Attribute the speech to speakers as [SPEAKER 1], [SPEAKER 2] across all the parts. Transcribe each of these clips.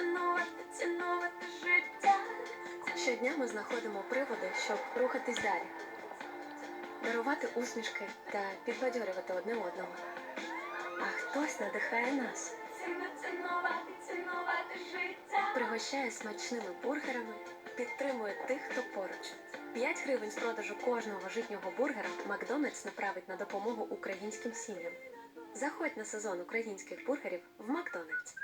[SPEAKER 1] цінувати, цінувати життя.
[SPEAKER 2] Щодня ми знаходимо приводи, щоб рухатись далі, дарувати усмішки та підбадьорювати одне одного. А хтось надихає нас,
[SPEAKER 1] цінувати, цінувати життя.
[SPEAKER 2] пригощає смачними бургерами, підтримує тих, хто поруч. 5 гривень з продажу кожного житнього бургера Макдональдс направить на допомогу українським сім'ям. Заходь на сезон українських бургерів в Макдональдс.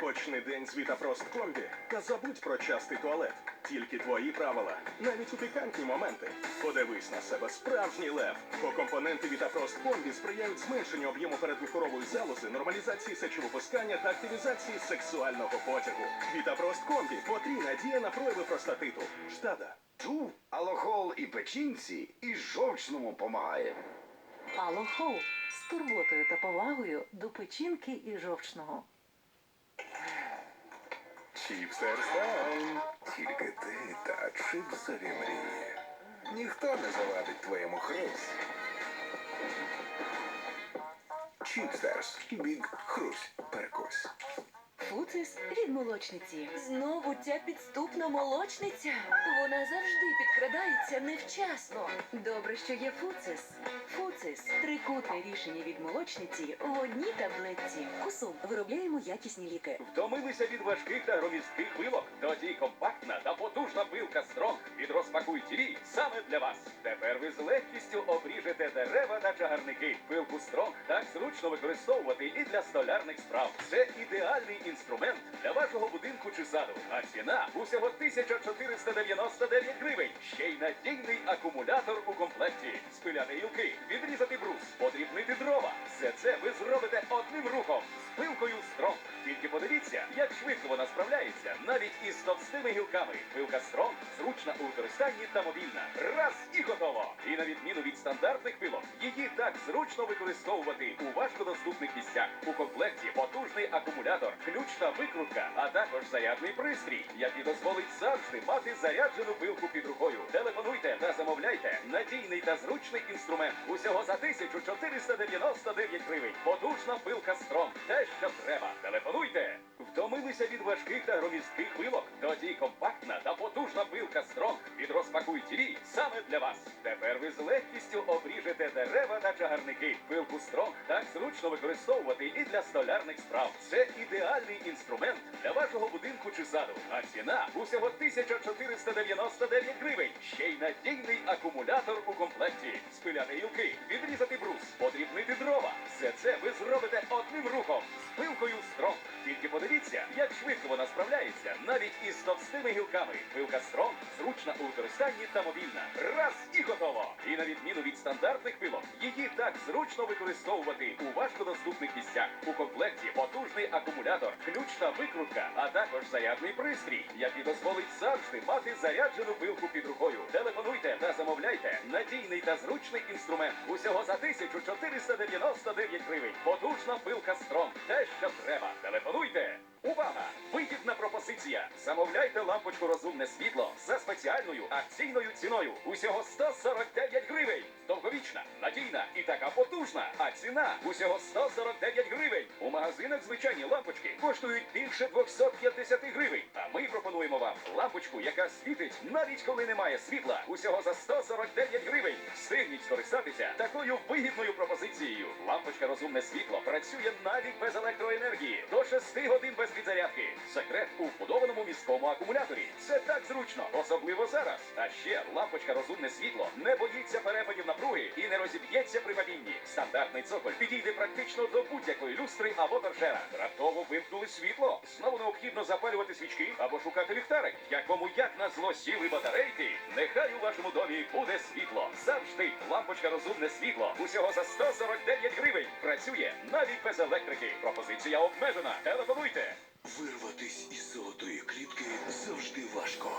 [SPEAKER 3] Почни день з Вітафрост комбі та забудь про частий туалет. Тільки твої правила, навіть у пікантні моменти. Подивись на себе справжній лев. Бо компоненти Вітафрост комбі сприяють зменшенню об'єму передміхорової залози, нормалізації сечовипускання та активізації сексуального потягу. Вітафрост комбі потрійна дія на прояви простатиту. Штада.
[SPEAKER 4] Чув, алохол і печінці, і жовчному помагає.
[SPEAKER 5] Алохол з турботою та повагою до печінки і жовчного.
[SPEAKER 6] Чіпстерстайн. Тільки ти та чипсові мрії. Ніхто не завадить твоєму хрусі. Чіпсерс. Біг хрусь. Перекусь.
[SPEAKER 7] Фуцис від молочниці. Знову ця підступна молочниця. Вона завжди підкрадається невчасно. Добре, що є Фуцис. Фуцис трикутне рішення від молочниці в одній таблетці. Кусум виробляємо якісні ліки.
[SPEAKER 8] Втомилися від важких та громістких пилок? Тоді компактна та потужна пилка Стронг від розпакуй TV саме для вас. Тепер ви з легкістю обріжете дерева та чагарники. Пилку Стронг так зручно використовувати і для столярних справ. Це ідеальний інструмент для вашого будинку чи саду. А ціна усього 1499 гривень. Ще й надійний акумулятор у комплекті. Спиляти гілки, відрізати брус, подрібнити дрова. Все це ви зробите одним рухом з пилкою Стронг. Тільки подивіться, як швидко вона справляється, навіть із товстими гілками. Пилка Стронг зручна у використанні та мобільна. Раз і готово. І на відміну від стандартних пилок, її так зручно використовувати у важкодоступних місцях. У комплекті потужний акумулятор, ключ та викрутка, а також зарядний пристрій, який дозволить завжди мати заряджену пилку під рукою. Телефонуйте та замовляйте надійний та зручний інструмент. Усього за 1499 гривень. Потужна пилка Стронг. Те, що треба. Телефонуйте. Втомилися від важких та громістких пилок? Тоді компактна та потужна пилка Стронг від розпакуй TV саме для вас. Тепер ви з легкістю обріжете дерева та чагарники. Пилку Стронг так зручно використовувати і для столярних справ. Це ідеальний інструмент для вашого будинку чи саду. А ціна усього 1499 гривень. Ще й надійний акумулятор у комплекті. Спиляти гілки, відрізати брус, подрібнити дрова. Все це ви зробите одним рухом вона справляється, навіть із товстими гілками. Пилка Стронг зручна у використанні та мобільна. Раз і готово. І на відміну від стандартних пилок, її так зручно використовувати у важкодоступних місцях. У комплекті потужний акумулятор, ключ та викрутка, а також зарядний пристрій, який дозволить завжди мати заряджену пилку під рукою. Телефонуйте та замовляйте надійний та зручний інструмент. Усього за 1499 гривень. Потужна пилка Стронг. Те, що треба. Телефонуйте. Лампочку розумне світло за спеціальною акційною ціною. Усього 149 гривень. Довговічна, надійна і така потужна. А ціна усього 149 гривень. У магазинах звичайні лампочки коштують більше 250 гривень. А ми пропонуємо вам лампочку, яка світить навіть коли немає світла. Усього за 149 гривень. Встигніть скористатися такою вигідною пропозицією. Лампочка розумне світло працює навіть без електроенергії. До 6 годин без підзарядки. Секрет у вбудованому міському акумуляторі. Це так зручно, особливо зараз. А ще лампочка розумне світло не боїться перепадів напруги і не розіб'ється при падінні. Стандартний цоколь підійде практично до будь-якої люстри або торшера. Раптово вимкнули світло. Знову необхідно запалювати свічки або шукати ліхтарик. Якому як на зло сіли батарейки. Нехай у вашому домі буде світло. Завжди лампочка розумне світло. Усього за 149 гривень. Працює навіть без електрики. Пропозиція обмежена. Телефонуйте.
[SPEAKER 6] Вирватись важко.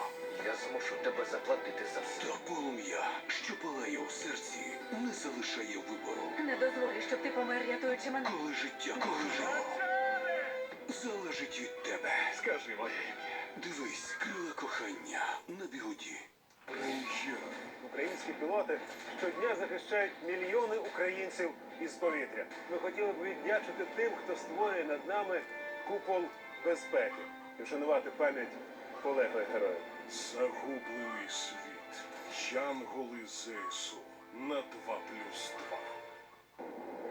[SPEAKER 4] Я змушу тебе заплатити за все.
[SPEAKER 6] Та полум'я, що палає у серці, не залишає вибору.
[SPEAKER 7] Не дозволю, щоб ти помер, рятуючи мене.
[SPEAKER 6] Коли життя кожного залежить від тебе.
[SPEAKER 3] Скажи моє ім'я.
[SPEAKER 6] Дивись, крила кохання на бігуді.
[SPEAKER 9] Українські пілоти щодня захищають мільйони українців із повітря. Ми хотіли б віддячити тим, хто створює над нами купол безпеки і вшанувати пам'ять полеглих героїв.
[SPEAKER 6] Загублений світ. Янголи ЗСУ на 2 плюс 2.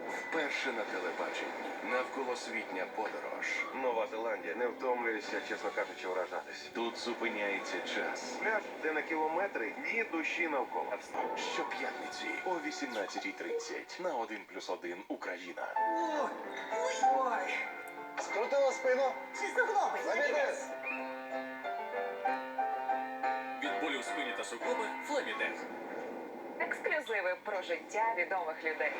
[SPEAKER 10] Вперше на телебаченні навколосвітня подорож. Нова Зеландія. Не втомлююся, чесно кажучи, вражатись. Тут зупиняється час. Пляж, де на кілометри ні душі навколо. Щоп'ятниці о 18.30 на 1 плюс 1 Україна. Ой!
[SPEAKER 4] Скрутила спину.
[SPEAKER 7] Чи суглоби?
[SPEAKER 8] Та суглоби Флемідез.
[SPEAKER 7] Ексклюзиви про життя відомих людей.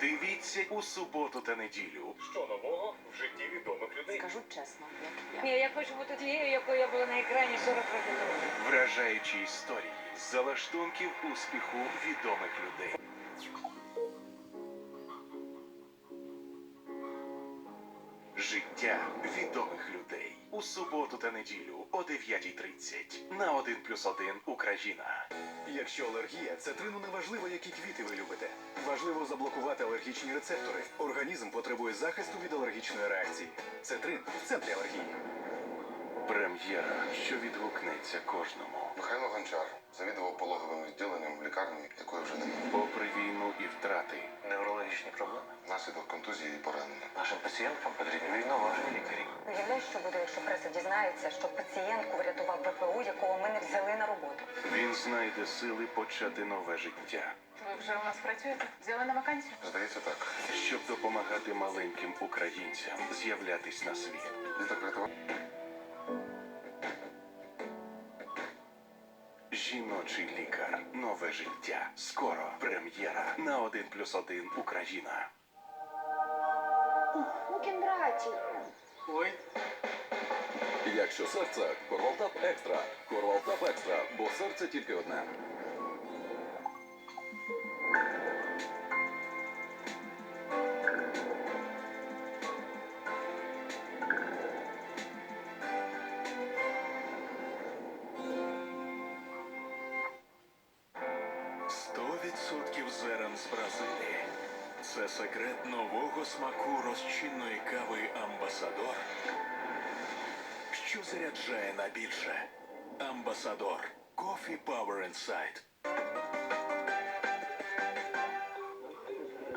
[SPEAKER 10] Дивіться у суботу та неділю.
[SPEAKER 8] Що нового в житті відомих людей?
[SPEAKER 7] Скажу чесно, як
[SPEAKER 11] Ні, я хочу бути тією, якою я була на екрані 40 років тому.
[SPEAKER 10] Вражаючі історії з залаштунків успіху відомих людей. Відомих людей у суботу та неділю о 9.30 на 1 плюс 1 Україна.
[SPEAKER 6] Якщо алергія, цитрину не важливо, які квіти ви любите. Важливо заблокувати алергічні рецептори. Організм потребує захисту від алергічної реакції. Цитрин в центрі алергії.
[SPEAKER 10] Прем'єра, що відгукнеться кожному.
[SPEAKER 12] Михайло Гончар завідував пологовим відділенням лікарні, якої вже немає.
[SPEAKER 10] Попри війну і втрати,
[SPEAKER 12] Неврологічні проблеми. Внаслідок контузії і поранення.
[SPEAKER 10] нашим пацієнткам потрібні війноважні лікарі.
[SPEAKER 11] Уявляєш, що буде, якщо преса дізнається, що пацієнтку врятував ВПУ, якого ми не взяли на роботу.
[SPEAKER 10] Він знайде сили почати нове життя.
[SPEAKER 7] Ви вже у нас працюєте? Взяли на вакансію?
[SPEAKER 12] Здається, так.
[SPEAKER 10] щоб допомагати маленьким українцям з'являтись на світ.
[SPEAKER 12] Діток врятував.
[SPEAKER 10] Жіночий лікар. Нове життя. Скоро прем'єра на 1 плюс 1 Україна.
[SPEAKER 8] Ой,
[SPEAKER 6] Якщо серце, Корвалтап Екстра. Корвалтап Екстра, бо серце тільки одне.
[SPEAKER 3] Секрет нового смаку розчинної кави Амбасадор, що заряджає на більше. Амбасадор. Coffee Power Inside.